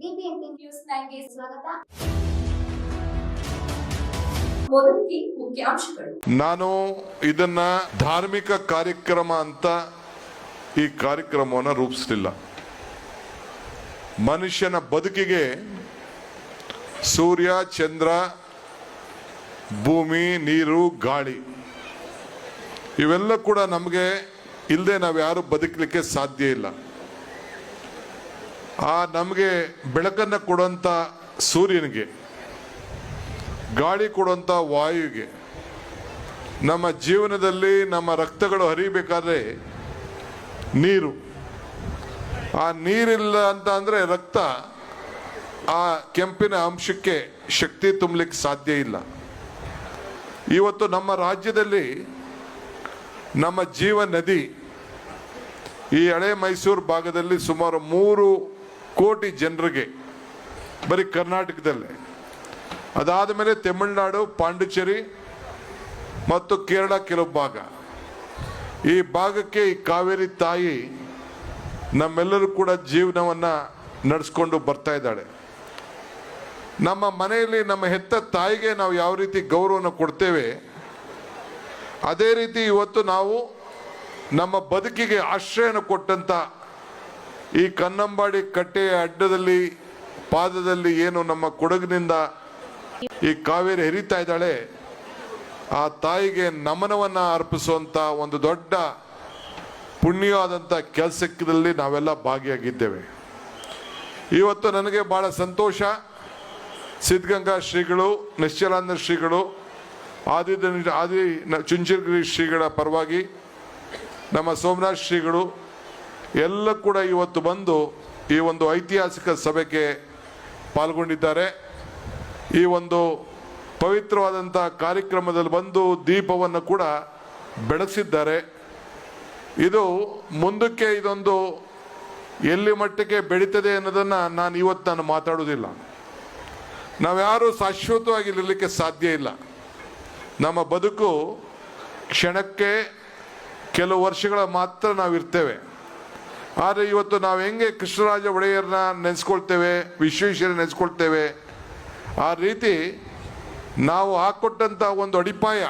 News ಸ್ವಾಗತ. ನಾನು ಇದನ್ನ ಧಾರ್ಮಿಕ ಕಾರ್ಯಕ್ರಮ ಅಂತ ಈ ಕಾರ್ಯಕ್ರಮವನ್ನು ರೂಪಿಸಲಿಲ್ಲ. ಮನುಷ್ಯನ ಬದುಕಿಗೆ ಸೂರ್ಯ, ಚಂದ್ರ, ಭೂಮಿ, ನೀರು, ಗಾಳಿ ಇವೆಲ್ಲ ಕೂಡ ನಮಗೆ ಇಲ್ಲದೆ ನಾವು ಯಾರು ಬದುಕಲಿಕ್ಕೆ ಸಾಧ್ಯ ಇಲ್ಲ. ಆ ನಮಗೆ ಬೆಳಕನ್ನು ಕೊಡುವಂಥ ಸೂರ್ಯನಿಗೆ, ಗಾಳಿ ಕೊಡುವಂಥ ವಾಯುವಿಗೆ, ನಮ್ಮ ಜೀವನದಲ್ಲಿ ನಮ್ಮ ರಕ್ತಗಳು ಹರಿಬೇಕಾದ್ರೆ ನೀರು. ಆ ನೀರಿಲ್ಲ ಅಂತ ಅಂದರೆ ರಕ್ತ ಆ ಕೆಂಪಿನ ಅಂಶಕ್ಕೆ ಶಕ್ತಿ ತುಂಬಲಿಕ್ಕೆ ಸಾಧ್ಯ ಇಲ್ಲ. ಇವತ್ತು ನಮ್ಮ ರಾಜ್ಯದಲ್ಲಿ ನಮ್ಮ ಜೀವ ನದಿ ಈ ಹಳೆ ಮೈಸೂರು ಭಾಗದಲ್ಲಿ ಸುಮಾರು ಮೂರು ಕೋಟಿ ಜನರಿಗೆ, ಬರೀ ಕರ್ನಾಟಕದಲ್ಲೇ. ಅದಾದ ಮೇಲೆ ತಮಿಳುನಾಡು, ಪಾಂಡಿಚೇರಿ ಮತ್ತು ಕೇರಳ ಕೆಲವು ಭಾಗ. ಈ ಭಾಗಕ್ಕೆ ಈ ಕಾವೇರಿ ತಾಯಿ ನಮ್ಮೆಲ್ಲರೂ ಕೂಡ ಜೀವನವನ್ನು ನಡೆಸ್ಕೊಂಡು ಬರ್ತಾ ಇದ್ದಾಳೆ. ನಮ್ಮ ಮನೆಯಲ್ಲಿ ನಮ್ಮ ಹೆತ್ತ ತಾಯಿಗೆ ನಾವು ಯಾವ ರೀತಿ ಗೌರವನ ಕೊಡ್ತೇವೆ, ಅದೇ ರೀತಿ ಇವತ್ತು ನಾವು ನಮ್ಮ ಬದುಕಿಗೆ ಆಶ್ರಯನ ಕೊಟ್ಟಂತ ಈ ಕನ್ನಂಬಾಡಿ ಕಟ್ಟೆಯ ಅಡ್ಡದಲ್ಲಿ, ಪಾದದಲ್ಲಿ ಏನು ನಮ್ಮ ಕೊಡಗಿನಿಂದ ಈ ಕಾವೇರಿ ಹರಿತಾ ಇದ್ದಾಳೆ, ಆ ತಾಯಿಗೆ ನಮನವನ್ನ ಅರ್ಪಿಸುವಂತ ಒಂದು ದೊಡ್ಡ ಪುಣ್ಯವಾದಂಥ ಕೆಲಸದಲ್ಲಿ ನಾವೆಲ್ಲ ಭಾಗಿಯಾಗಿದ್ದೇವೆ. ಇವತ್ತು ನನಗೆ ಬಹಳ ಸಂತೋಷ. ಸಿದ್ಧಗಂಗಾ ಶ್ರೀಗಳು, ನಿಶ್ಚಲಾನಂದ ಶ್ರೀಗಳು ಆದಿ ಆದಿ, ಚುಂಚನಗಿರಿ ಶ್ರೀಗಳ ಪರವಾಗಿ ನಮ್ಮ ಸೋಮನಾಥ್ ಶ್ರೀಗಳು ಎಲ್ಲ ಕೂಡ ಇವತ್ತು ಬಂದು ಈ ಒಂದು ಐತಿಹಾಸಿಕ ಸಭೆಗೆ ಪಾಲ್ಗೊಂಡಿದ್ದಾರೆ. ಈ ಒಂದು ಪವಿತ್ರವಾದಂಥ ಕಾರ್ಯಕ್ರಮದಲ್ಲಿ ಬಂದು ದೀಪವನ್ನು ಕೂಡ ಬೆಳೆಸಿದ್ದಾರೆ. ಇದು ಮುಂದಕ್ಕೆ ಇದೊಂದು ಎಲ್ಲಿ ಮಟ್ಟಕ್ಕೆ ಬೆಳೀತದೆ ಅನ್ನೋದನ್ನು ನಾನು ಇವತ್ತು ನಾನು ಮಾತಾಡೋದಿಲ್ಲ ನಾವ್ಯಾರೂ ಶಾಶ್ವತವಾಗಿ ಇರಲಿಕ್ಕೆ ಸಾಧ್ಯ ಇಲ್ಲ. ನಮ್ಮ ಬದುಕು ಕ್ಷಣಕ್ಕೆ ಕೆಲವು ವರ್ಷಗಳ ಮಾತ್ರ ನಾವು ಇರ್ತೇವೆ ಆದರೆ ಇವತ್ತು ನಾವು ಹೆಂಗೆ ಕೃಷ್ಣರಾಜ ಒಡೆಯರನ್ನ ನೆನೆಸ್ಕೊಳ್ತೇವೆ ವಿಶ್ವೇಶ್ವರ ನೆನೆಸ್ಕೊಳ್ತೇವೆ, ಆ ರೀತಿ ನಾವು ಹಾಕ್ಕೊಟ್ಟಂಥ ಒಂದು ಅಡಿಪಾಯ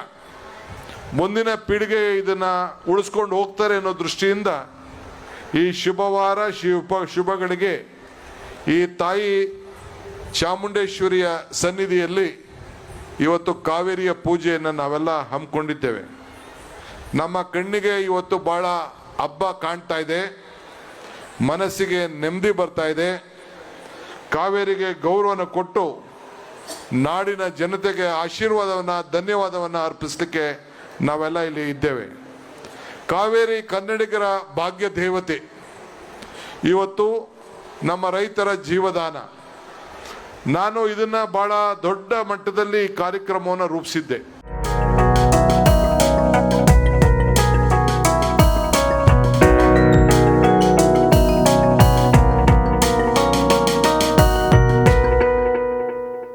ಮುಂದಿನ ಪೀಳಿಗೆ ಇದನ್ನು ಉಳಿಸ್ಕೊಂಡು ಹೋಗ್ತಾರೆ ಅನ್ನೋ ದೃಷ್ಟಿಯಿಂದ ಈ ಶುಭವಾರ, ಶುಭ, ಶುಭಗಳಿಗೆ ಈ ತಾಯಿ ಚಾಮುಂಡೇಶ್ವರಿಯ ಸನ್ನಿಧಿಯಲ್ಲಿ ಇವತ್ತು ಕಾವೇರಿಯ ಪೂಜೆಯನ್ನು ನಾವೆಲ್ಲ ಹಮ್ಮಿಕೊಂಡಿದ್ದೇವೆ. ನಮ್ಮ ಕಣ್ಣಿಗೆ ಇವತ್ತು ಬಹಳ ಹಬ್ಬ ಕಾಣ್ತಾ ಇದೆ. ಮನಸ್ಸಿಗೆ ನೆಮ್ಮದಿ ಬರ್ತಾ ಇದೆ. ಕಾವೇರಿಗೆ ಗೌರವನ ಕೊಟ್ಟು ನಾಡಿನ ಜನತೆಗೆ ಆಶೀರ್ವಾದವನ್ನು, ಧನ್ಯವಾದವನ್ನು ಅರ್ಪಿಸಲಿಕ್ಕೆ ನಾವೆಲ್ಲ ಇಲ್ಲಿ ಇದ್ದೇವೆ. ಕಾವೇರಿ ಕನ್ನಡಿಗರ ಭಾಗ್ಯ ದೇವತೆ ಇವತ್ತು ನಮ್ಮ ರೈತರ ಜೀವದಾನ. ನಾನು ಇದನ್ನು ಭಾಳ ದೊಡ್ಡ ಮಟ್ಟದಲ್ಲಿ ಕಾರ್ಯಕ್ರಮವನ್ನು ರೂಪಿಸಿದ್ದೆ.